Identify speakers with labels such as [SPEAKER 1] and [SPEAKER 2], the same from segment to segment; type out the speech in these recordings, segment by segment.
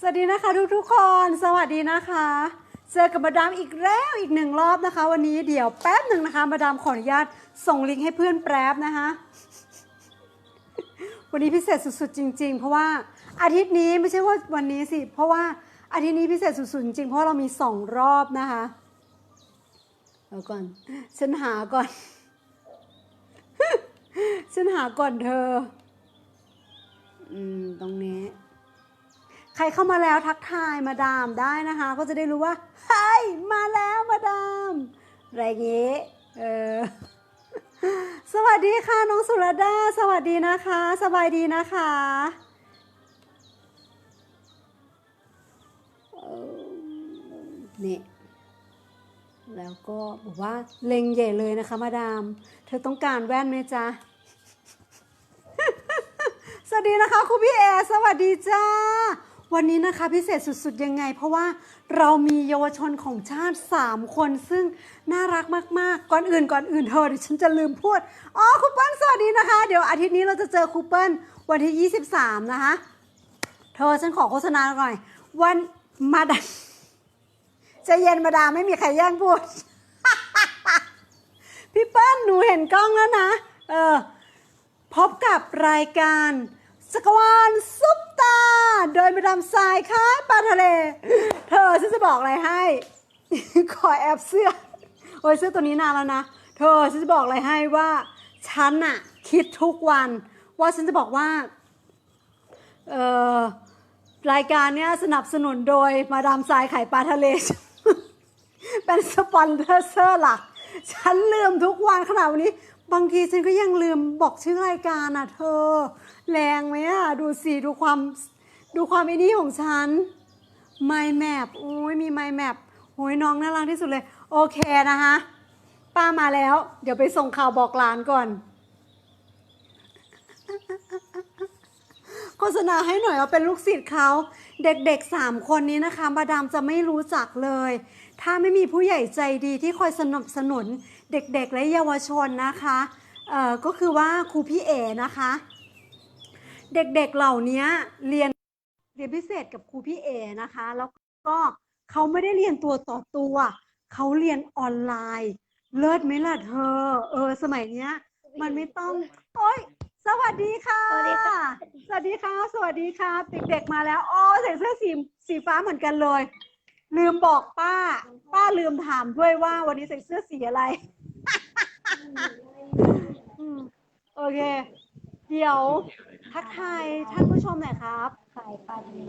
[SPEAKER 1] สวัสดีนะคะทุกๆคน สวัสดีนะคะ เจอกับมาดามอีกแล้วอีกหนึ่งรอบนะคะ วันนี้เดี๋ยวแป๊บหนึ่งนะคะมาดามขออนุญาตส่งลิงก์ให้เพื่อนแป๊บนะคะ วันนี้พิเศษสุดๆจริง ๆ เพราะว่าอาทิตย์นี้ไม่ใช่ว่าวันนี้สิ เพราะว่าอาทิตย์นี้พิเศษสุดๆจริงเพราะเรามีสองรอบนะคะเดี๋ยวก่อนฉันหาก่อนฉันหาก่อนเธอ อืมตรงนี้ ใครเข้ามาแล้วทักทายมาดามได้นะคะ ก็จะได้รู้ว่าเฮ้ยมาแล้วมาดามอะไรอย่างงี้เออสวัสดีค่ะน้องสุรดา สวัสดีนะคะ สบายดีนะคะเนี่แล้วก็บอกว่าเล็งใหญ่เลยนะคะ มาดาม เธอต้องการแว่นไหมจ๊ะ สวัสดีนะคะครูพี่เอ สวัสดีจ้า วันนี้นะคะพิเศษสุดๆยังไง เพราะว่าเรามีเยาวชนของชาติ 3 คน ซึ่งน่ารักมากๆ ก่อนอื่นก่อนอื่นเธอเดี๋ยวฉันจะลืมพูดอ๋อครูเปิ้ลสวัสดีนะคะ เดี๋ยวอาทิตย์นี้เราจะเจอครูเปิ้ลวันที่ 23 นะคะ เธอฉันขอโฆษณาหน่อย วันมาดามใจเย็นมาดาไม่มีใครแย่งพูด พี่เปิ้ลหนูเห็นกล้องแล้วนะ เออพบกับรายการ สกวานซุปตา โดยมาดามทรายค้ายปลาทะเล เธอฉันจะบอกอะไรให้ ขอแอบเสื้อ โอ้ยเสื้อตัวนี้นานแล้วนะ เธอฉันจะบอกอะไรให้ว่า ฉันอะคิดทุกวัน ว่าฉันจะบอกว่า เอ่อรายการเนี้ยสนับสนุนโดยมาดามทรายไข่ปลาทะเล เป็นสปอนเซอร์หลัก ฉันลืมทุกวันขนาดวันนี้ บางทีฉันก็ยังลืมบอกชื่อรายการอะ เธอ แรงไหมอะ ดูสิดูความดูความไอ้นี่ของฉัน My Map โอ้ยมี My Map โอ้ยน้องน่ารักที่สุดเลย โอเคนะคะป้ามาแล้ว เดี๋ยวไปส่งข่าวบอกหลานก่อน โฆษณาให้หน่อยว่าเป็นลูกศิษย์เขาเด็กๆสามคนนี้นะคะมาดามจะไม่รู้จักเลย ถ้าไม่มีผู้ใหญ่ใจดีที่คอยสนับสนุน เด็กๆและเยาวชนนะคะเอ่อก็คือว่าครูพี่เอนะคะ เด็กๆเหล่านี้เรียนเรียนพิเศษกับครูพี่เอนะคะ แล้วก็เขาไม่ได้เรียนตัวต่อตัวเขาเรียนออนไลน์ เลิศไหมล่ะเธอ เออ สมัยเนี้ย มันไม่ต้อง โอ๊ยสวัสดีค่ะ
[SPEAKER 2] สวัสดีค่ะ
[SPEAKER 1] สวัสดีค่ะ สวัสดีค่ะ เด็กๆมาแล้วอ๋อใส่เสื้อสีสีฟ้าเหมือนกันเลย ลืมบอกป้า ป้าลืมถามด้วยว่าวันนี้ใส่เสื้อสีอะไร อืมโอเค เดี๋ยว ทักทายท่านผู้ชมหน่อยครับ
[SPEAKER 2] ไข่ปลาทะเล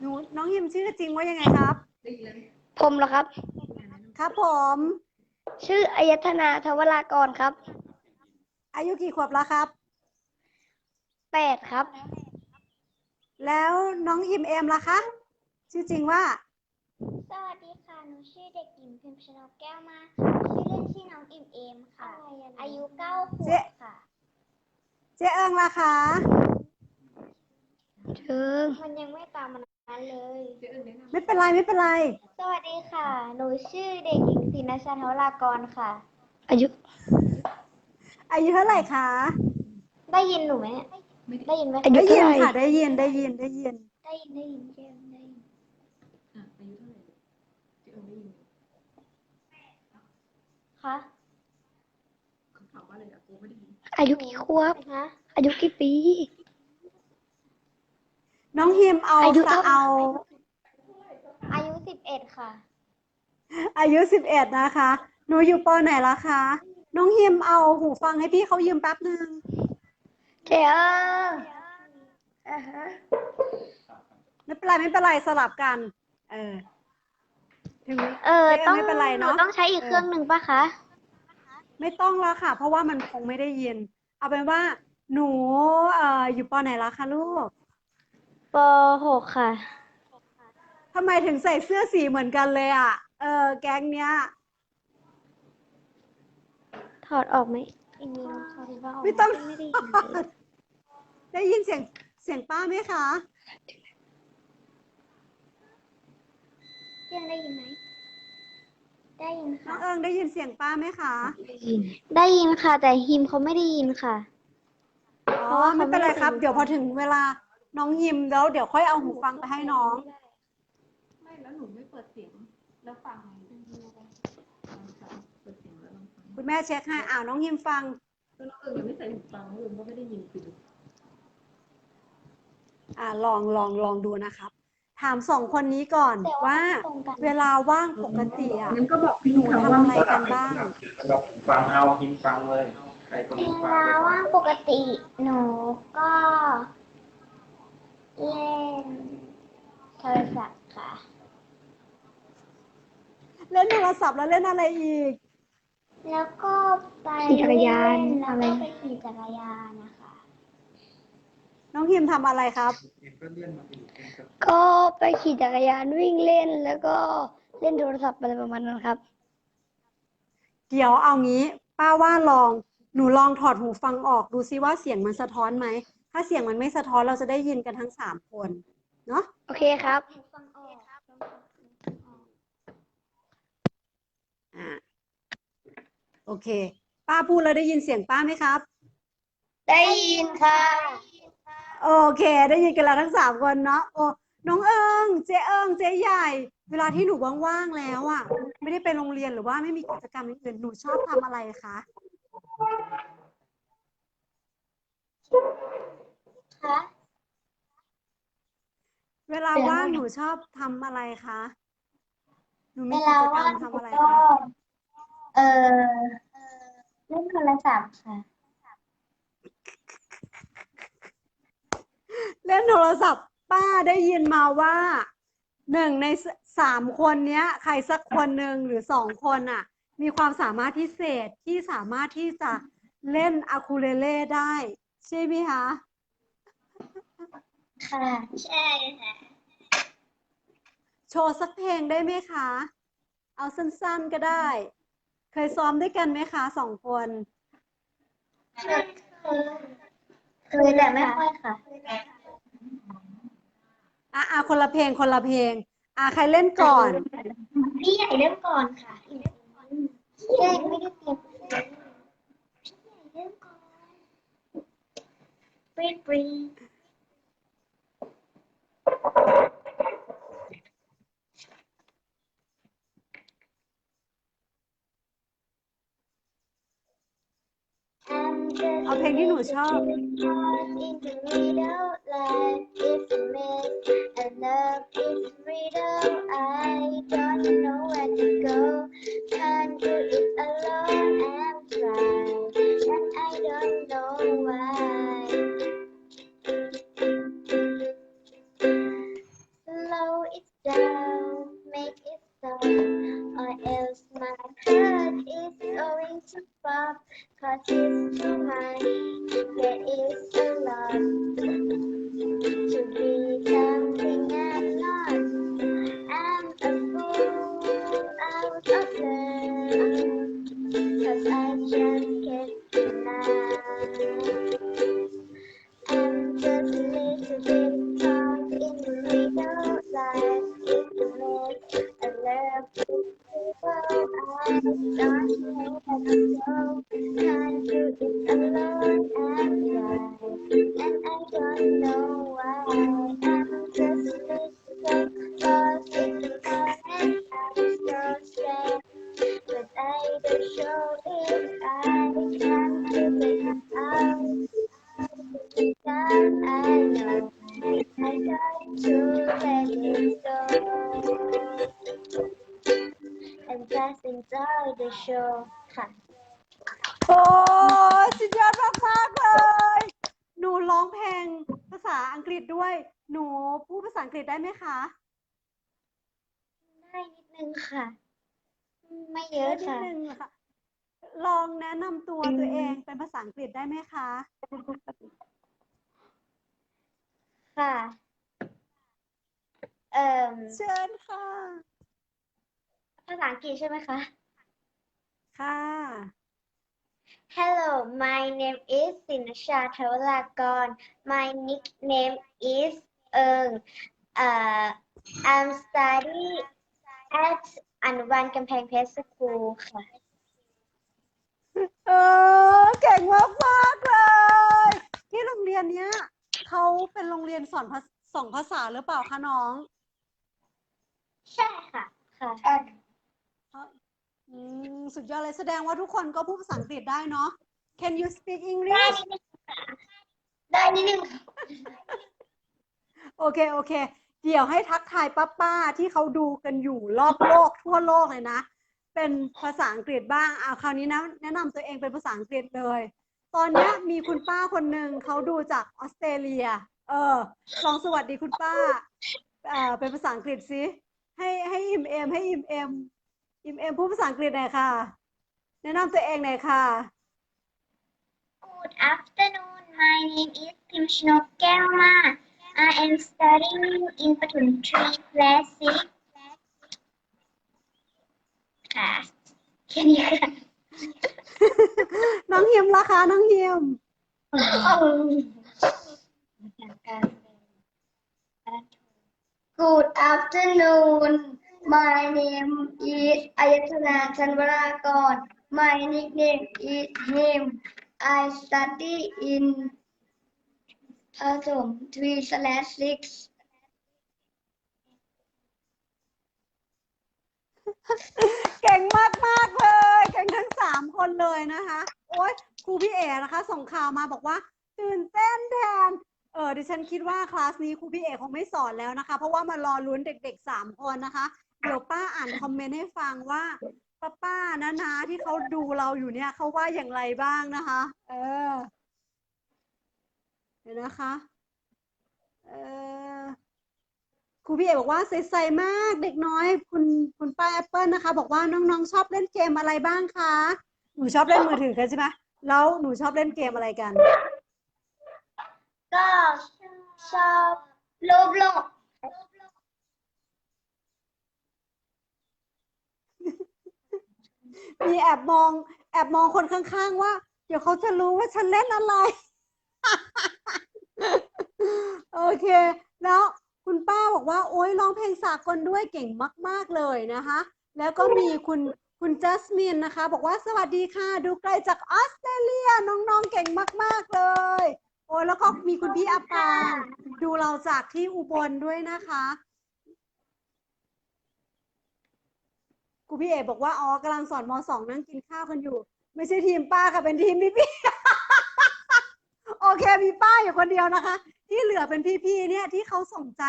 [SPEAKER 1] หนูน้องยิมชื่อจริงว่ายังไงครับ
[SPEAKER 2] ผมเหรอครับ
[SPEAKER 1] ครับผม
[SPEAKER 2] ชื่ออายธนาทวรากรครับ
[SPEAKER 1] อายุกี่ขวบแล้วครับ
[SPEAKER 2] แปดครับ
[SPEAKER 1] แล้วน้องอิมเอมล่ะคะ ชื่อจริงว่า
[SPEAKER 3] สวัสดีค่ะ หนูชื่อเด็กหญิงพิมพ์ชนกแก้วมา ชื่อเล่นชื่อน้องอิมเอมค่ะ อายุเก้าขว
[SPEAKER 1] เจ๊
[SPEAKER 3] บค่ะ
[SPEAKER 1] เจ๊เอิงล่ะคะ
[SPEAKER 2] เชิง
[SPEAKER 3] มันยังไม่ตามมันนั้นเลย
[SPEAKER 1] ไม่เป็นไรไม่เป็นไร
[SPEAKER 3] สวัสดีค่ะ หนูชื่อเด็กหญิงศินชาทวรากรค่ะ
[SPEAKER 2] อายุ
[SPEAKER 1] อายุเท่าไหร่คะ
[SPEAKER 3] ได้ยินหนูไหมเนี่ยได้ยินไหม
[SPEAKER 2] อายุ
[SPEAKER 1] ได้ยิ
[SPEAKER 2] เท่านไหร่
[SPEAKER 1] ค่ะได้ยินได้ยินได้ยิน
[SPEAKER 3] ได้ยินได้ยินได้ยินได้ยินคะ
[SPEAKER 2] อายุกี่ขวบ
[SPEAKER 3] ฮะ
[SPEAKER 2] อายุกี่ปี
[SPEAKER 1] น้องฮิมเอา
[SPEAKER 2] อายุเท่า
[SPEAKER 1] เอา
[SPEAKER 3] อายุสิบเอ็ดค่ะ
[SPEAKER 1] อายุสิบเอ็ดนะคะ หนูอยู่ปอไหนละคะ น้องฮิมเอาหูฟังให้พี่เขายืมแป๊บหนึ่ง
[SPEAKER 2] เจ้าอ่าฮะ
[SPEAKER 1] ไม่เป็นไรไม่เป็นไรสลับกัน เออ ถึง
[SPEAKER 3] เออ
[SPEAKER 1] เจ๊
[SPEAKER 3] ต้อง
[SPEAKER 1] ไม่เป็นไร
[SPEAKER 3] หนู
[SPEAKER 1] เนาะ
[SPEAKER 3] ต้องใช้อีกเครื่องหนึ่งปะคะ
[SPEAKER 1] ไม่ต้องแล้วค่ะ เพราะว่ามันคงไม่ได้ยิน เอาเป็นว่า หนูเอ่ออยู่ปอไหนละคะลูก
[SPEAKER 3] ปหกค่ะ
[SPEAKER 1] ทำไมถึงใส่เสื้อสีเหมือนกันเลยอะ เออ แก๊งเนี้ย
[SPEAKER 3] ถอดออกไหมอันนี้น้องถอดว่าออก
[SPEAKER 1] ไม่ต้อง
[SPEAKER 3] ไม่ได้ยินเลย
[SPEAKER 1] ได้ยินเสียงเสียงป้าไหมคะ
[SPEAKER 3] เที่ยงได้ยินไหม ได้ยิน
[SPEAKER 1] น้อ
[SPEAKER 3] ค่ะ
[SPEAKER 1] งเอิงได้ยินเสียงป้าไหมคะ
[SPEAKER 3] ได้ยินค่ะ แต่ฮิมเขาไม่ได้ยินค่ะ
[SPEAKER 1] อ๋
[SPEAKER 3] เพ
[SPEAKER 1] อ
[SPEAKER 3] ราะว่าเขา
[SPEAKER 1] ไม่เป็นไร
[SPEAKER 3] ไม่ได้
[SPEAKER 1] ครับ
[SPEAKER 3] เป็น
[SPEAKER 1] เดี๋ยวพอถึงเวลาน้องยิมแล้วเดี๋ยวค่อยเอาหูฟังไปให้น้อง
[SPEAKER 4] ไม่แล้วหนูไม่เปิดเสียง แล้วฟังไงเปิดเสียงแล้วลองฟัง
[SPEAKER 1] คุณแม่เช็คให้อ้าวน้องยิมฟัง
[SPEAKER 4] แล้วน้องเอิญยังไม่ใส่หูฟังน้องเอิญก็ไม่ได้ยินคือ
[SPEAKER 1] อ่าลองลองลองดูนะครับ ถามสองคนนี้ก่อน
[SPEAKER 3] แต่
[SPEAKER 1] ว่า
[SPEAKER 3] ตรงกัน
[SPEAKER 1] เวลาว่างปกติอะ
[SPEAKER 4] งั้นก็บอกพี่
[SPEAKER 1] หนู
[SPEAKER 4] เขา
[SPEAKER 1] ทำ
[SPEAKER 4] ว่า
[SPEAKER 1] อะไรกันบ้าง
[SPEAKER 5] เราฟังเอาหิมฟังเลยใครก็
[SPEAKER 3] เว
[SPEAKER 5] หิมฟัง
[SPEAKER 3] ลา
[SPEAKER 5] ไปก่อ
[SPEAKER 3] ว่านงปกติหนูก็เล่นโทรศัพท์ค่ะ
[SPEAKER 1] เล่นโทรศัพท์แล้วเล่นอะไรอีก
[SPEAKER 3] แล้วก็ไป
[SPEAKER 2] ขี่จักรยาน
[SPEAKER 3] เล่แล้ว
[SPEAKER 2] อะไร
[SPEAKER 3] ก็ไปขี่จักรยานนะคะ
[SPEAKER 1] น้องยิมทำอะไรครับ
[SPEAKER 5] ก็เลื่อนมาอีกนะครับ
[SPEAKER 2] ก็ไปขี่จักรยานวิ่งเล่นแล้วก็เล่นโทรศัพท์อะไรประมาณนั้นครับ
[SPEAKER 1] เดี๋ยวเอางี้ ป้าว่าลองหนูลองถอดหูฟังออกดูซิว่าเสียงมันสะท้อนไหม ถ้าเสียงมันไม่สะท้อนเราจะได้ยินกันทั้งสามคน เนาะ
[SPEAKER 2] โอเคครับ
[SPEAKER 3] ฟังออก
[SPEAKER 1] อ่า โอเค ป้าพูดแล้วได้ยินเสียงป้าไหมครับ
[SPEAKER 2] ได้ยินค่ะ
[SPEAKER 1] โอเค ได้ยินกันแล้วทั้งสามคนเนาะโอ้น้องเอิงเจ๊เอิงเจ๊ใหญ่ เวลาที่หนูว่างๆแล้วอะ ไม่ได้ไปโรงเรียนหรือว่าไม่มีกิจกรรมอย่างอื่นหนูชอบทำอะไรคะ
[SPEAKER 3] คะ
[SPEAKER 1] เวลาว่างหนูชอบทำอะไรคะหนู
[SPEAKER 3] เว
[SPEAKER 1] มีกิ
[SPEAKER 3] ลา
[SPEAKER 1] จกรร
[SPEAKER 3] ว่ามง
[SPEAKER 1] ทำอะไร
[SPEAKER 3] ก็
[SPEAKER 1] คะ
[SPEAKER 3] เออเล่นโทรศัพท์ค่ะ
[SPEAKER 1] เล่นโทรศัพท์ ป้าได้ยินมาว่าหนึ่งในสสามคนเนี้ย ใครสักคนหนึ่งหรือสองคนอะ มีความสามารถพิเศษที่สามารถที่จะเล่นอะคูเลเล่ได้ ใช่ไหมคะ
[SPEAKER 3] ค่ะ ใช่ค่ะ
[SPEAKER 1] โชว์สักเพลงได้ไหมคะ เอาสั้นๆก็ได้ เคยซ้อมด้วยกันไหมคะสองคน
[SPEAKER 3] เคยเคยแต่ไม่ค่อยค่ะ
[SPEAKER 1] อะอะคนละเพลงคนละเพลง อะใครเล่นก่อน
[SPEAKER 3] พี่ใหญ่เริ่มก่อนค่ะพี่ใหญ่ไม่ได้เตรียมพี่ใหญ่เริ่มก่อนปรีดปรีด
[SPEAKER 1] เอาเพลงที่หนูชอบ
[SPEAKER 3] Into middle
[SPEAKER 1] อังกฤษด้วย หนูพูดภาษาอังกฤษได้ไหมคะ
[SPEAKER 3] ได้นิดนึงค่ะ ไม่เยอะ
[SPEAKER 1] ได้นิด
[SPEAKER 3] ค่ะ
[SPEAKER 1] นึงเหรอค่ะ ลองแนะนำตัวตัวเองเป็นภาษาอังกฤษได้ไหมคะ
[SPEAKER 3] ค่ะ เอ่อ
[SPEAKER 1] เชิญค่ะ
[SPEAKER 3] ภาษาอังกฤษใช่ไหมคะ
[SPEAKER 1] ค่ะ
[SPEAKER 3] Hello my name is Sinasha Tawalakon my nickname is Eung uh I'm study at อนุบาลกำแพงเพชรสคูลค่ะ
[SPEAKER 1] เออเก่งมากมากๆเลย ที่โรงเรียนเนี้ยเขาเป็นโรงเรียนสอนภาสองภาษาหรือเปล่าคะน้อง
[SPEAKER 3] ใช่ค่ะ ค่ะ
[SPEAKER 1] อืมสุดยอดเลยแสดงว่าทุกคนก็พูดภาษาอังกฤษได้เนาะ Can you speak
[SPEAKER 3] ได้
[SPEAKER 1] English
[SPEAKER 3] นิดนึงค่ะได้นิดนึงค่ะ
[SPEAKER 1] โอเคโอเค เดี๋ยวให้ทักทายป้าป้าๆที่เขาดูกันอยู่รอบโลกทั่วโลกเลยนะ เป็นภาษาอังกฤษบ้างเอาคราวนี้นะแนะนำตัวเองเป็นภาษาอังกฤษเลย ตอนเนี้ยมีคุณป้าคนหนึ่งเขาดูจากออสเตรเลีย เออลองสวัสดีคุณป้าเอ่อเป็นภาษาอังกฤษสิให้ให้อิมเอมให้อิมเอม อิมเอมพูดภาษาอังกฤษหน่อยค่ะ แนะนำตัวเองหน่อยค่ะ
[SPEAKER 3] Good afternoon. My name is Kim Shnok Kelma. I am studying in Pathum 3 class 6. ค่ะแค่นี้ค่ะ
[SPEAKER 1] น้องฮิมล่ะคะน้องฮิม
[SPEAKER 2] Good afternoon My name is Ayatana Chanvarakon My nickname is Him I study in Pathum 3 slash 6
[SPEAKER 1] เก่งมากมากๆเลย เก่งทั้งสามคนเลยนะคะ โอ๊ยครูพี่เอ๋นะคะ ส่งข่าวมาบอกว่าตื่นเต้นแทน เออดิฉันคิดว่าคลาสนี้ครูพี่เอ๋คงไม่สอนแล้วนะคะ เพราะว่ามารอลุ้นเด็กๆสามคนนะคะ เดี๋ยวป้าอ่านคอมเมนต์ให้ฟังว่าป้าป้าๆนะนะที่เขาดูเราอยู่เนี่ยเขาว่าอย่างไรบ้างนะคะ เออเดี๋ยวนะคะ เออครูพี่เอกบอกว่าใสๆมากเด็กน้อย คุณคุณป้าแอปเปิลนะคะ บอกว่าน้องๆ ชอบเล่นเกมอะไรบ้างคะหนูชอบเล่นมือถือกันใช่ไหมแล้วหนูชอบเล่นเกมอะไรกัน
[SPEAKER 3] ก็ชอบโลบโลก
[SPEAKER 1] มีแอบมอง แอบมองคนข้างๆว่า เดี๋ยวเขาจะรู้ว่าฉันเล่นอะไร โอเค แล้วคุณป้าบอกว่า โอ๊ยร้องเพลงสากลด้วยเก่งมาก ๆ เลยนะคะ แล้วก็มีคุณคุณจัสมินนะคะ บอกว่าสวัสดีค่ะ ดูไกลจากออสเตรเลียน้องๆเก่งมาก ๆ เลย โอ้แล้วก็มีคุณพี่อาปางดูเราจากที่อุบลด้วยนะคะ ครูพี่เอกบอกว่าอ๋อกำลังสอนมสองนั่งกินข้าวกันอยู่ ไม่ใช่ทีมป้าค่ะเป็นทีมพี่พี่โอเคมีป้าอยู่คนเดียวนะคะ ที่เหลือเป็นพี่ๆเนี่ยที่เขาสนใจ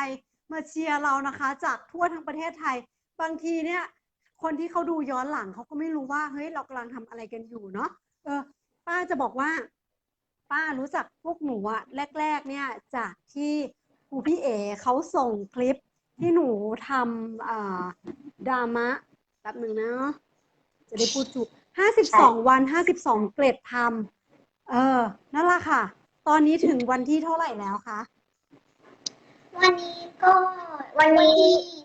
[SPEAKER 1] มาเชียร์เรานะคะ จากทั่วทั้งประเทศไทย บางทีเนี่ย คนที่เขาดูย้อนหลังเขาก็ไม่รู้ว่าเฮ้ยเรากำลังทำอะไรกันอยู่เนาะเออ ป้าจะบอกว่า ป้ารู้จักพวกหนูอะแรก ๆ เนี่ย จากที่ครูพี่เอเขาส่งคลิปที่หนูทำดรามะแป๊บหนึ่งนะ จะได้พูดถูกห้าสิบสองวันห้าสิบสองเกรดทำเออ นั่นแหละค่ะ ตอนนี้ถึงวันที่เท่าไหร่แล้วคะ
[SPEAKER 3] วันนี้ก็วันนี้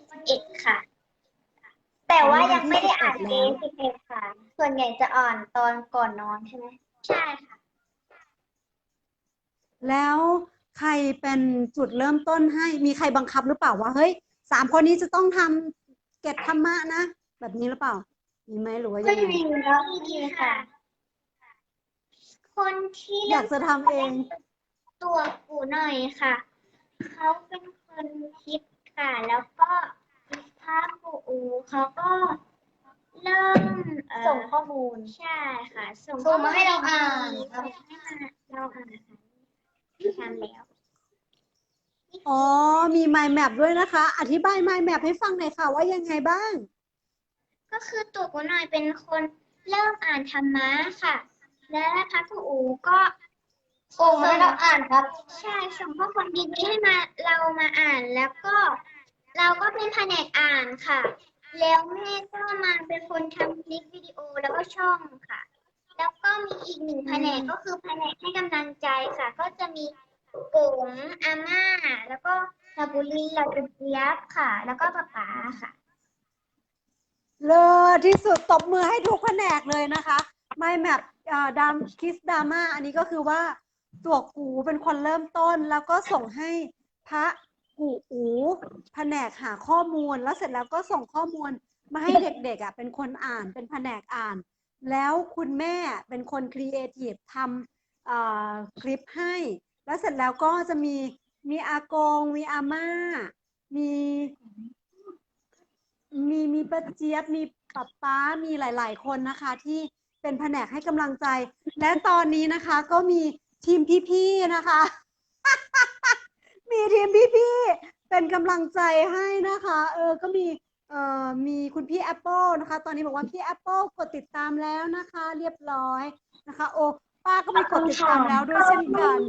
[SPEAKER 3] สิบเอ็ดค่ะ แต่ว่ายังไม่ได้อ่านเลขสิบเอ็ดค่ะ ส่วนใหญ่จะอ่านตอนก่อนนอนใช่ไหมใช่ค่ะ
[SPEAKER 1] แล้วใครเป็นจุดเริ่มต้นให้มีใครบังคับหรือเปล่าว่าเฮ้ยสามคนนี้จะต้องทำเก็บธรรมะนะ แบบนี้หรือเปล่า มีไหมหรือว่ายังไง
[SPEAKER 3] แล้วดีค่ะ คนที่
[SPEAKER 1] อยากจะทำเอง
[SPEAKER 3] ตัวกูหน่อยค่ะ เขาเป็นคนคิดค่ะ แล้วก็พระครูอูเขาก็เริ่มเอ่อ
[SPEAKER 2] ส่งข้อมูล
[SPEAKER 3] ใช่ค่ะ ส่ง
[SPEAKER 2] ส่งมาให้เราอ่านครับ
[SPEAKER 3] ส่งให้มาเราอ่านค่ะทำแล้ว
[SPEAKER 1] อ๋อ มี mind map ด้วยนะคะ อธิบาย mind map ให้ฟังหน่อยค่ะ ว่ายังไงบ้าง
[SPEAKER 3] ก็คือตัวกูหน่อยเป็นคนเริ่มอ่านธรรมะค่ะ และพระครูอูก็
[SPEAKER 2] ส่งมาให้เราอ่านครับ
[SPEAKER 3] ใช่ส่งข้อความดีๆให้มาเรามาอ่านแล้วก็ เราก็เป็นแผนกอ่านค่ะ แล้วแม่ก็มาเป็นคนทำคลิปวิดีโอแล้วก็ช่องค่ะ แล้วก็มีอีกหนึ่งแผนกก็คือแผนกให้กำลังใจค่ะ ก็จะมีกงอาม่า แล้วก็ลาบุลีลาบุเจี๊ยบค่ะ แล้วก็ป๊าป๋าค่ะ
[SPEAKER 1] เลอที่สุดตบมือให้ทุกแผนกเลยนะคะ mind map ดามคิสดาม่าอันนี้ก็คือว่าตัวกูเป็นคนเริ่มต้น แล้วก็ส่งให้พระกูอูแผนกหาข้อมูล แล้วเสร็จแล้วก็ส่งข้อมูลมาให้เด็กๆอะเป็นคนอ่านเป็นแผนกอ่าน แล้วคุณแม่เป็นคนครีเอทีฟทำคลิปให้ แล้วเสร็จแล้วก็จะมีมีอากง มีอาม่า มี มีมีป้าเจี๊ยบมีป๊าป๊ามีหลาย ๆ คนนะคะ ที่เป็นแผนกให้กำลังใจ และตอนนี้นะคะ ก็มีทีมพี่ๆนะคะ มีทีมพี่ๆเป็นกำลังใจให้นะคะ เออก็มีเอ่อมีคุณพี่แอปเปิลนะคะ ตอนนี้บอกว่าพี่แอปเปิลกดติดตามแล้วนะคะ เรียบร้อยนะคะ โอ้ป้าก็มีกดติดตามแล้วด้วยเช่นกัน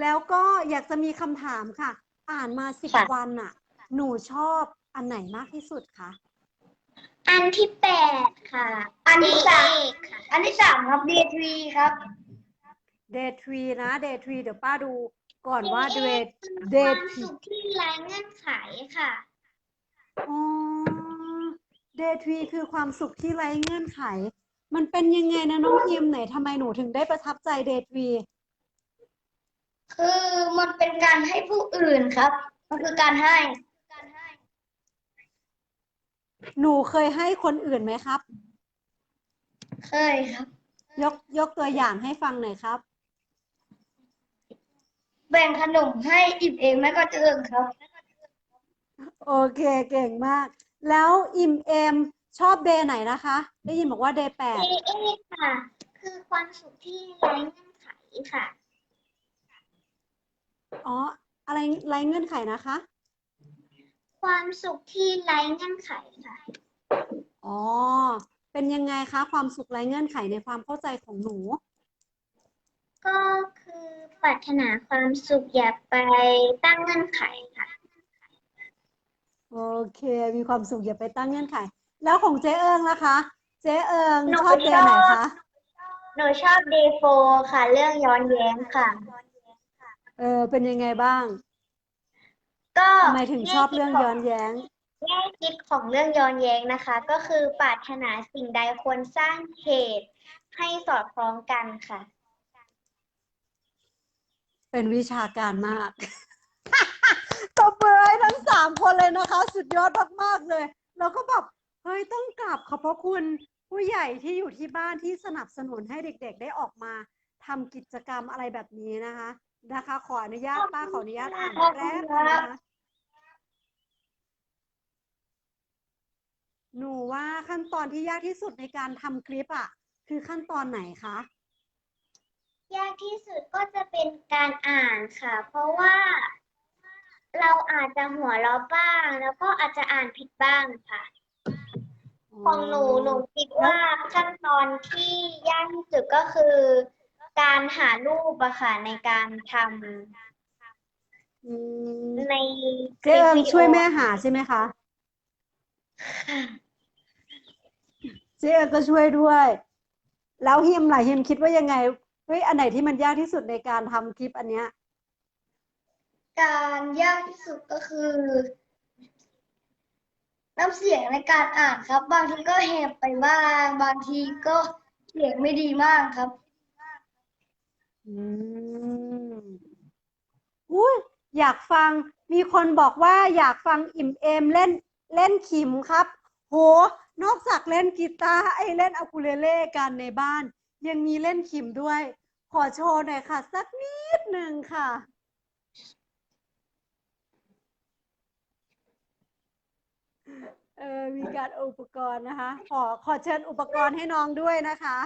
[SPEAKER 1] แล้วก็อยากจะมีคำถามค่ะ อ่านมาสิบ
[SPEAKER 3] ค่ะ
[SPEAKER 1] วันอะ หนูชอบอันไหนมากที่สุดคะ
[SPEAKER 3] อันที่แปดค่ะ
[SPEAKER 2] อันที่สาม
[SPEAKER 3] เอกค่ะ
[SPEAKER 2] อันที่สามครับ day three ครับ
[SPEAKER 1] day three นะ day three เดี๋ยวป้าดูก่อนว่า
[SPEAKER 3] เอ
[SPEAKER 1] day
[SPEAKER 3] กคือค
[SPEAKER 1] day
[SPEAKER 3] วาม
[SPEAKER 1] three
[SPEAKER 3] สุขที่ไร้เงื่อนไขค่ะ
[SPEAKER 1] อ๋อ day three คือความสุขที่ไร้เงื่อนไข มันเป็นยังไงนะน้องพิมไหนทำไมหนูถึงได้ประทับใจ day three
[SPEAKER 2] คือมันเป็นการให้ผู้อื่นครับ มันคือการให้การให้
[SPEAKER 1] หนูเคยให้คนอื่นไหมครับ
[SPEAKER 2] เคยครับ
[SPEAKER 1] ยกยกตัวอย่างให้ฟังหน่อยครับ
[SPEAKER 2] แบ่งขนมให้อิ่มเองแม่ก็เจอครับ
[SPEAKER 1] โอเคเก่งมาก แล้วอิมเอมชอบเดย์ไหนนะคะ ได้ยินบอกว่าเดย์แปด
[SPEAKER 3] เอเอค่ะ คือความสุขที่ไร้เงื่อนไขค่ะ
[SPEAKER 1] อ๋อ อะไรไรเงื่อนไขนะคะ
[SPEAKER 3] ความสุขที่ไร้เงื่อนไขค่ะ
[SPEAKER 1] อ๋อ เป็นยังไงคะ ความสุขไร้เงื่อนไขในความเข้าใจของหนู
[SPEAKER 3] ก็คือปรารถนาความสุขอย่าไปตั้งเงื่อนไขค่ะ
[SPEAKER 1] โอเค มีความสุขอย่าไปตั้งเงื่อนไข แล้วของเจ๊เอิงล่ะคะ เจ๊เอิง
[SPEAKER 3] หนู
[SPEAKER 1] ชอบเดย์ไหน
[SPEAKER 3] ชอบ
[SPEAKER 1] คะ
[SPEAKER 3] หนูชอบเดย์โฟค่ะ เรื่องย้อนแย้งค่ะ
[SPEAKER 1] เออ เป็นยังไงบ้าง
[SPEAKER 3] ก็
[SPEAKER 1] ทำไมถึงชอบเรื่องย้อนแย้ง
[SPEAKER 3] แง่คิดของเรื่องย้อนแย้งนะคะ ก็คือปรารถนาสิ่งใดควรสร้างเหตุให้สอดคล้องกันค่ะ
[SPEAKER 1] เป็นวิชาการมากตบมือให้ทั้งสามคนเลยนะคะ สุดยอดมากๆเลยแล้วก็แบบเฮ้ยต้องกราบขอบพระคุณผู้ใหญ่ที่อยู่ที่บ้านที่สนับสนุนให้เด็กๆ ได้ออกมาทำกิจกรรมอะไรแบบนี้นะคะ นะคะ ขออนุญาตป้าขออนุญาตอ่าน
[SPEAKER 2] ขอบคุณ
[SPEAKER 1] แป๊บ
[SPEAKER 2] ครับ
[SPEAKER 1] นะคะหนูว่าขั้นตอนที่ยากที่สุดในการทำคลิปอะ คือขั้นตอนไหนคะ
[SPEAKER 3] ยากที่สุดก็จะเป็นการอ่านค่ะ เพราะว่าเราอาจจะหัวเราะบ้าง แล้วก็อาจจะอ่านผิดบ้างค่ะ ของหนูหนูคิดว่าขั้นตอนที่ยากที่สุดก็คือ การหารูปอะค่ะในการท
[SPEAKER 1] อืมำ
[SPEAKER 3] ใน
[SPEAKER 1] เจ๊เอิง
[SPEAKER 3] คลิปวิดีโอ
[SPEAKER 1] ช่วยแม่หาใช่ไหมคะเจ๊เอิงก็ช่วยด้วย แล้วฮิมล่ะฮิมคิดว่ายังไงเฮ้ยอันไหนที่มันยากที่สุดในการทำคลิปอันเนี้ย
[SPEAKER 2] การยากที่สุดก็คือน้ำเสียงในการอ่านครับ บางทีก็แหบไปบ้าง บางทีก็เสียงไม่ดีมากครับ
[SPEAKER 1] อืมอุ้ยอยากฟังมีคนบอกว่าอยากฟังอิ่มเอมเล่นเล่นขิมครับ โห นอกจากเล่นกีตาร์ไอเล่นอะคูเลเล่กันในบ้าน ยังมีเล่นขิมด้วย ขอโชว์หน่อยค่ะ สักนิดหนึ่งค่ะเออมีการอุปกรณ์นะคะ ขอขอเชิญอุปกรณ์ให้น้องด้วยนะคะ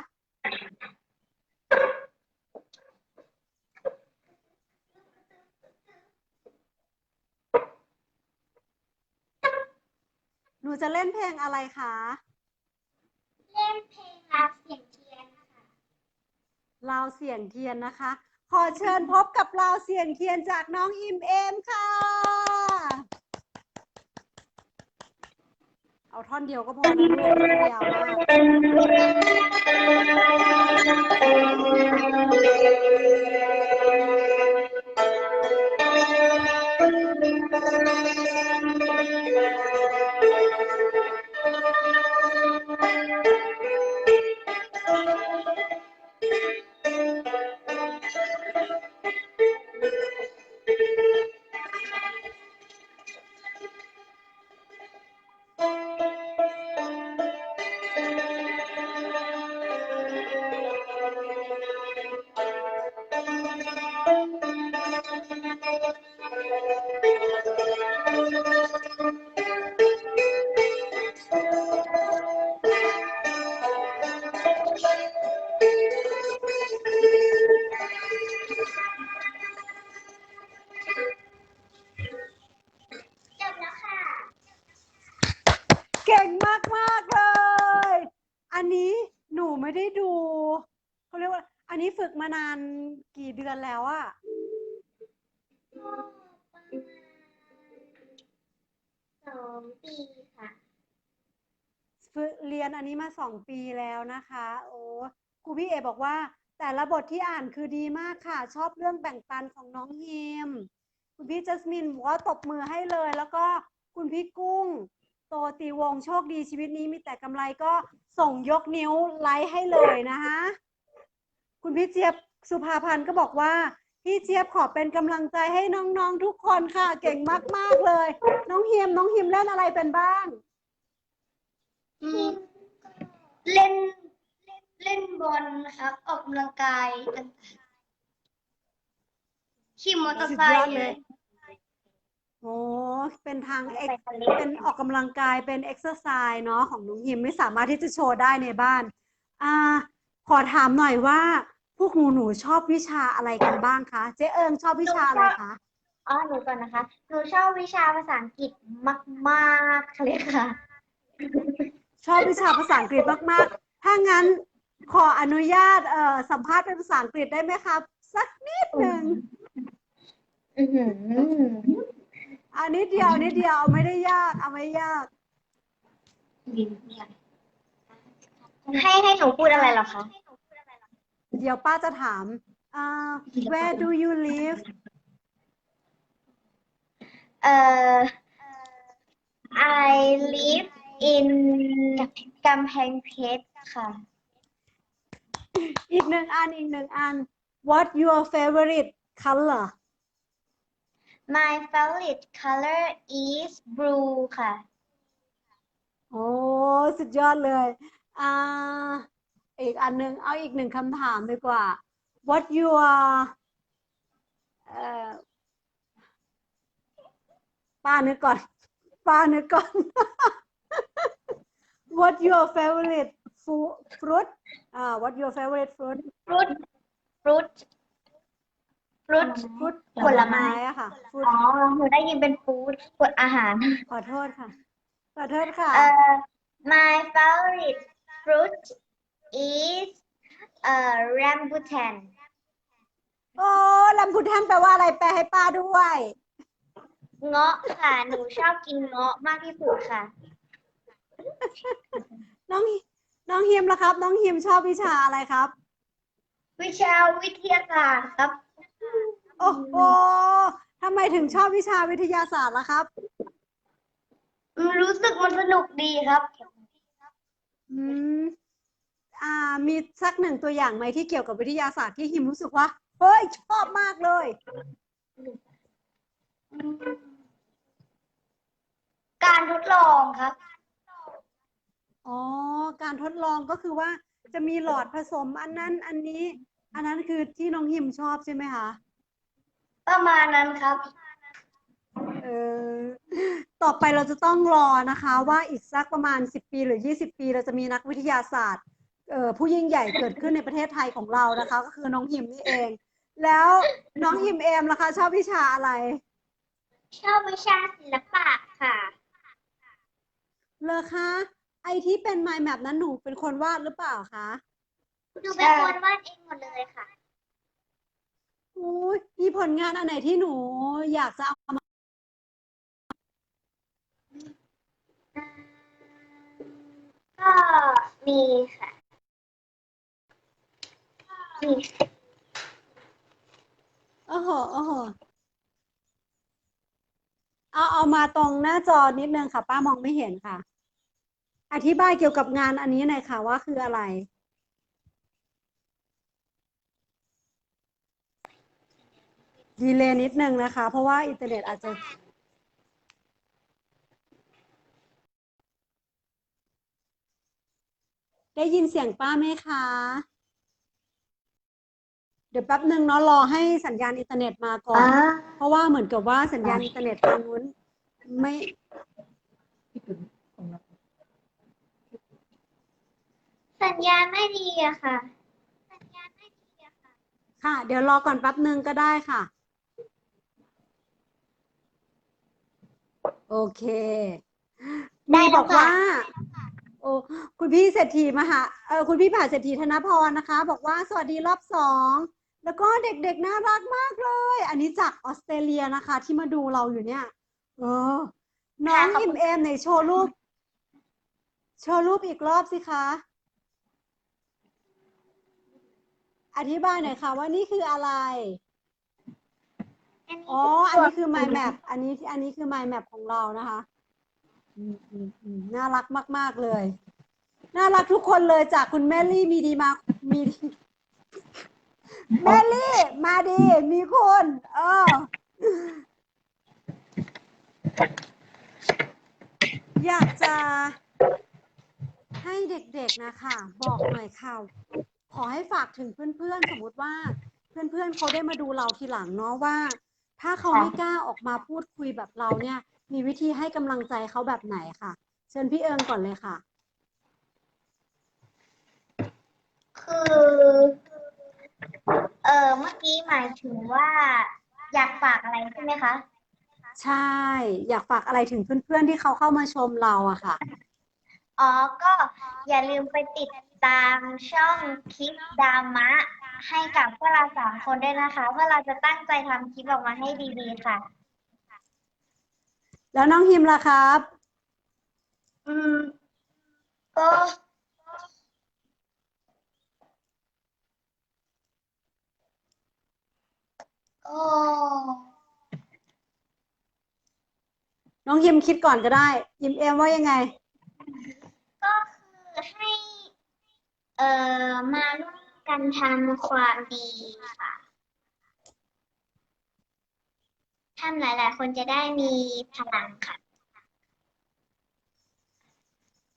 [SPEAKER 1] หนูจะเล่นเพลงอะไรคะ
[SPEAKER 3] เล่นเพลงรักเสียงเทียนค่ะ
[SPEAKER 1] ลาวเสียงเทียนนะคะ ขอเชิญพบกับลาวเสียงเทียนจากน้องอิมเอมค่ะ เอาท่อนเดียวก็พอนะลูกไม่ยาวมาก
[SPEAKER 3] เ thank
[SPEAKER 1] you มานานกี่เดือนแล้วอะ
[SPEAKER 3] สองปีค่ะ
[SPEAKER 1] ฝึกเรียนอันนี้มาสองปีแล้วนะคะ โอ้ครูพี่เอบอกว่า แต่ละบทที่อ่านคือดีมากค่ะ ชอบเรื่องแบ่งปันของน้องฮิมคุณพี่จัสมินบอกว่าตบมือให้เลย แล้วก็คุณพี่กุ้ง โตตีวงโชคดีชีวิตนี้มีแต่กำไรก็ส่งยกนิ้วไลค์ให้เลยนะคะ คุณพี่เจี๊ยบสุภาพันธ์ก็บอกว่า พี่เจี๊ยบขอเป็นกำลังใจให้น้องๆทุกคนค่ะ เก่งมากๆเลย น้องฮิมน้องฮิมเล่นอะไรเป็นบ้าง
[SPEAKER 2] อืมเล่นเล่นบอลครับ ออกกำลังกายต่างๆขี่มอเตอร์ไซ
[SPEAKER 1] สุดยอ
[SPEAKER 2] ค์
[SPEAKER 1] ด
[SPEAKER 2] เล
[SPEAKER 1] เลยยโอ้เป็นทางเอ็ก
[SPEAKER 3] ไปทะเล
[SPEAKER 1] เป็นออกกำลังกายเป็นเอ็กซ์ไซส์เนาะของน้องฮิมไม่สามารถที่จะโชว์ได้ในบ้าน อ่า ขอถามหน่อยว่า พวกหนูหนูชอบวิชาอะไรกันบ้างคะเจ๊เอิงชอบวิชาอะไรคะ
[SPEAKER 3] อ๋อหนูก่อนนะคะ หนูชอบวิชาภาษาอังกฤษมากๆเลยค่ะ
[SPEAKER 1] ชอบวิชาภาษาอังกฤษมากๆ ถ้างั้นขออนุญาตเอ่อสัมภาษณ์เป็นภาษาอังกฤษได้ไหมครับสักนิดหนึ่ง
[SPEAKER 3] อือหือ
[SPEAKER 1] อันนิดเดียวนิดเดียวไม่ได้ยากเอาไม่ยาก
[SPEAKER 3] ให้ให้หนูพูดอะไรเหรอคะ
[SPEAKER 1] เดี๋ยวป้าจะถาม อ่า where do you live
[SPEAKER 3] เอ่อ I live in กำแพงเพชรค่ะ
[SPEAKER 1] อีกหนึ่งอันอีกหนึ่งอัน what your favorite color
[SPEAKER 3] My favorite color is blue ค่ะ
[SPEAKER 1] โอ้ สุดยอดเลย อ่า อีกอันหนึ่งเอาอีกหนึ่งคำถามดีกว่า what your เอ่อป้านึกก่อน ป้านึกก่อน what your favorite fu- fruit อ่า what your favorite fruit
[SPEAKER 3] fruit fruit fruit
[SPEAKER 1] fruit
[SPEAKER 3] ผลไม้
[SPEAKER 1] อะค่ะ fruit
[SPEAKER 3] อ๋อหนูได้ยินเป็น food ผลอาหาร
[SPEAKER 1] ขอโทษค่ะ ขอโทษค่ะ
[SPEAKER 3] เอ่อ my favorite fruit is เอ่อ rambutan
[SPEAKER 1] โอ้ลำพูนแทนแปลว่าอะไรแปลให้ป้าด้วย
[SPEAKER 3] เงาะค่ะ หนูชอบกินเงาะมากที่สุดค่ะ
[SPEAKER 1] น้องน้องฮิมล่ะครับ น้องฮิมชอบวิชาอะไรครับ
[SPEAKER 2] วิชาวิทยาศาสตร์ครับ
[SPEAKER 1] โอ้โหทำไมถึงชอบวิชาวิทยาศาสตร์ล่ะครับ
[SPEAKER 2] รู้สึกมันสนุกดีครับ
[SPEAKER 1] อืมอ่า มีสักหนึ่งตัวอย่างไหมที่เกี่ยวกับวิทยาศาสตร์ที่ฮิมรู้สึกว่า เฮ้ย ชอบมากเลย
[SPEAKER 2] การทดลองครับ
[SPEAKER 1] อ๋อ การทดลองก็คือว่าจะมีหลอดผสมอันนั้น อันนี้ อันนั้นคือที่น้องฮิมชอบใช่ไหมคะ
[SPEAKER 2] ประมาณนั้นครับ
[SPEAKER 1] เออ ต่อไปเราจะต้องรอนะคะ ว่าอีกสักประมาณ 10 ปีหรือ 20 ปี เราจะมีนักวิทยาศาสตร์เอ่อ ผู้ยิ่งใหญ่เกิดขึ้นในประเทศไทยของเรานะคะ ก็คือน้องฮิมนี่เอง แล้วน้องฮิมเอมล่ะคะ ชอบวิชาอะไร
[SPEAKER 3] ชอบวิชาศิลปะค่ะ
[SPEAKER 1] เลอคะไอที่เป็น mind map นั้นหนูเป็นคนวาดหรือเปล่าคะ
[SPEAKER 3] หนูเป็นคนวาดเองหมดเลยค่ะ
[SPEAKER 1] อุ้ยมีผลงานอันไหนที่หนู อยากจะเอามา
[SPEAKER 3] ก็มีค่ะมี
[SPEAKER 1] โอ้โหโอ้โหเอาเอามาตรงหน้าจอนิดนึงค่ะ ป้ามองไม่เห็นค่ะ อธิบายเกี่ยวกับงานอันนี้หน่อยค่ะ ว่าคืออะไร ดีเลย์นิดนึงนะคะ เพราะว่าอินเทอร์เน็ตอาจจะได้ยินเสียงป้าไหมคะ ดี๋ยวแป๊บหนึ่งเนาะรอให้สัญญาณอินเทอร์เน็ตมาก่อน
[SPEAKER 2] อ่า
[SPEAKER 1] เพราะว่าเหมือนกับว่าสัญญาณอินเทอร์เน็ตทางนู้นไม่
[SPEAKER 4] พี่ถึงของเรา
[SPEAKER 3] สัญญาณไม่ดีอะค่ะ สัญญาณไม่ดีอะค่ะ
[SPEAKER 1] ค่ะ เดี๋ยวรอก่อนแป๊บหนึ่งก็ได้ค่ะ โอเค
[SPEAKER 3] ได้
[SPEAKER 1] มี
[SPEAKER 3] แล้
[SPEAKER 1] บ
[SPEAKER 3] ว
[SPEAKER 1] อก
[SPEAKER 3] ค่ะ
[SPEAKER 1] ว่า โอ้คุณพี่เศรษฐีมหาเออคุณพี่ผ่าเศรษฐีธนพรนะคะ บอกว่าสวัสดีรอบสอง แล้วก็เด็กๆน่ารักมากเลย อันนี้จากออสเตรเลียนะคะ ที่มาดูเราอยู่เนี่ย เออ น้อง
[SPEAKER 3] ค่ะขอบ
[SPEAKER 1] อิ
[SPEAKER 3] คุ
[SPEAKER 1] ม
[SPEAKER 3] ณ
[SPEAKER 1] เอมในโชว์รูป โชว์รูปอีกรอบสิคะ อธิบายหน่อยค่ะ ว่านี่คืออะไร
[SPEAKER 3] อันนี้
[SPEAKER 1] อ๋อ อันนี้คือ mind map อันนี้อันนี้คือ mind map ของเรานะคะอืมอืมอืมน่ารักมาก ๆ เลย น่ารักทุกคนเลยจากคุณแมรี่มีดีมา มี แมรี่ มาดี มีคุณเอออยากจะให้เด็กๆนะคะ บอกหน่อยค่ะ ขอให้ฝากถึงเพื่อนๆ สมมติว่า เพื่อนๆ เขาได้มาดูเราทีหลังเนาะว่า ถ้าเขาไม่กล้าออกมาพูดคุยแบบเราเนี่ย มีวิธีให้กำลังใจเขาแบบไหนค่ะ เชิญพี่เอิงก่อนเลยค่ะ
[SPEAKER 3] คือ เออเมื่อกี้หมายถึงว่าอยากฝากอะไรใช่ไหมคะ
[SPEAKER 1] ใช่ อยากฝากอะไรถึงเพื่อนๆที่เขาเข้ามาชมเราอะค่ะ
[SPEAKER 3] อ๋อ ก็อย่าลืมไปติดตามช่องคลิปดามะ ให้กับพวกเราสามคนด้วยนะคะ เพราะเราจะตั้งใจทำคลิปออกมาให้ดีๆค่ะ
[SPEAKER 1] แล้วน้องฮิมล่ะครับ
[SPEAKER 2] อืม ก็
[SPEAKER 1] น้องฮิมคิดก่อนก็ได้ฮิมเอมว่ายังไง
[SPEAKER 3] ก็คือให้ เอ่อ มาร่วมกันทำความดีค่ะทำหลาย ๆ คนจะได้มีพลังค่ะ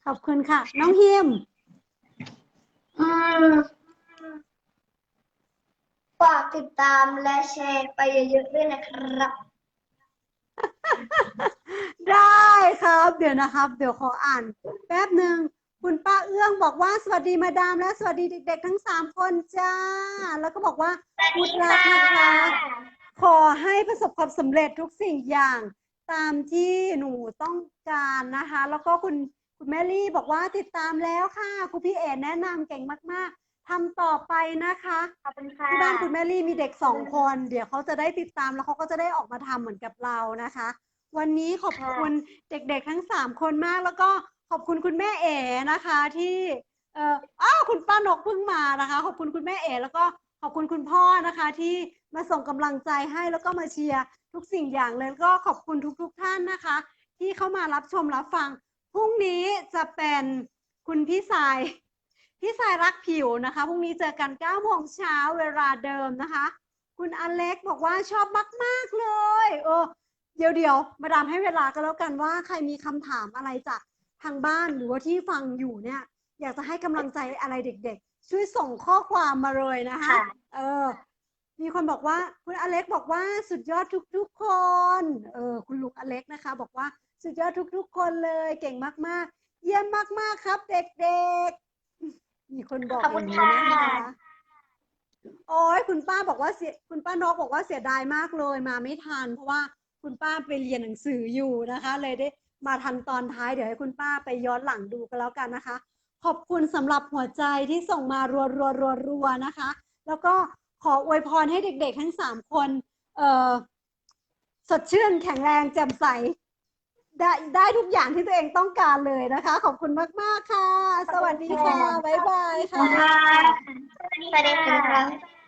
[SPEAKER 1] ขอบคุณค่ะ น้องฮิม
[SPEAKER 2] อืม ฝากติดตามและแชร์ไปเยอะๆด้วยนะครับ
[SPEAKER 1] ได้ครับ เดี๋ยวนะครับ เดี๋ยวขออ่านแป๊บหนึ่งคุณป้าเอื้องบอกว่าสวัสดีมาดามและสวัสดีเด็กๆ ทั้งสามคนจ้า แล้วก็บอกว่าพู
[SPEAKER 3] ดี
[SPEAKER 1] ดรักนะคะขอให้ประสบความสำเร็จทุกสิ่งอย่างตามที่หนูต้องการนะคะ แล้วก็คุณคุณแมรี่บอกว่าติดตามแล้วค่ะครูพี่เอ๋แนะนำเก่งมากๆ ทำต่อไปนะคะ
[SPEAKER 3] ขอบคุณค่ะ
[SPEAKER 1] ที่บ้านคุณแมรี่มีเด็กสองคน เดี๋ยวเขาจะได้ติดตามแล้วเขาก็จะได้ออกมาทำเหมือนกับเรานะคะ วันนี้ขอบคุณเด็กๆทั้งสามคนมาก แล้วก็ขอบคุณคุณแม่เอ๋นะคะ ที่เอ่ออ้าวคุณป้านกเพิ่งมานะคะ ขอบคุณคุณแม่เอ๋แล้วก็ขอบคุณคุณพ่อนะคะ ที่มาส่งกำลังใจให้แล้วก็มาเชียร์ทุกสิ่งอย่างเลยแล้วก็ขอบคุณทุกๆท่านนะคะ ที่เข้ามารับชมรับฟังพรุ่งนี้จะเป็นคุณพี่สาย พี่สายรักผิวนะคะพรุ่งนี้เจอกัน9โมงเช้าเวลาเดิมนะคะ คุณอเล็กบอกว่าชอบมาก ๆ เลยเออเดี๋ยวเดี๋ยวมาดามให้เวลาก็แล้วกันว่าใครมีคำถามอะไรจากทางบ้านหรือว่าที่ฟังอยู่เนี่ย อยากจะให้กำลังใจอะไรเด็ก ๆ ช่วยส่งข้อความมาเลยนะคะ
[SPEAKER 3] ค่ะ
[SPEAKER 1] เออ มีคนบอกว่าคุณอเล็กบอกว่าสุดยอดทุก ๆ คน เออ คุณลุงอเล็กนะคะ บอกว่าสุดยอดทุก ๆ คนเลยเก่งมาก ๆ เยี่ยมมาก ๆ ครับ เด็ก ๆ มีคนบอก
[SPEAKER 3] ขอบ
[SPEAKER 1] อ
[SPEAKER 3] คุ
[SPEAKER 1] ย่า
[SPEAKER 3] ณ
[SPEAKER 1] งนี้
[SPEAKER 3] ค่ะ
[SPEAKER 1] นะคะ โอ้ยคุณป้าบอกว่าเสียคุณป้านกบอกว่าเสียดายมากเลยมาไม่ทัน เพราะว่าคุณป้าไปเรียนหนังสืออยู่นะคะ เลยได้มาทันตอนท้ายเดี๋ยวให้คุณป้าไปย้อนหลังดูกันแล้วกันนะคะ ขอบคุณสำหรับหัวใจที่ส่งมารัวรัวรัวรัวๆนะคะ แล้วก็ขออวยพรให้เด็กๆ ทั้งสามคนเอ่อสดชื่นแข็งแรงแจ่มใส ได้ได้ทุกอย่างที่ตัวเองต้องการเลยนะคะ ขอบคุณมาก ๆ ค่ะ สวัสดีค่ะ บ๊ายบายค่ะ
[SPEAKER 3] สวัสดีค่ะ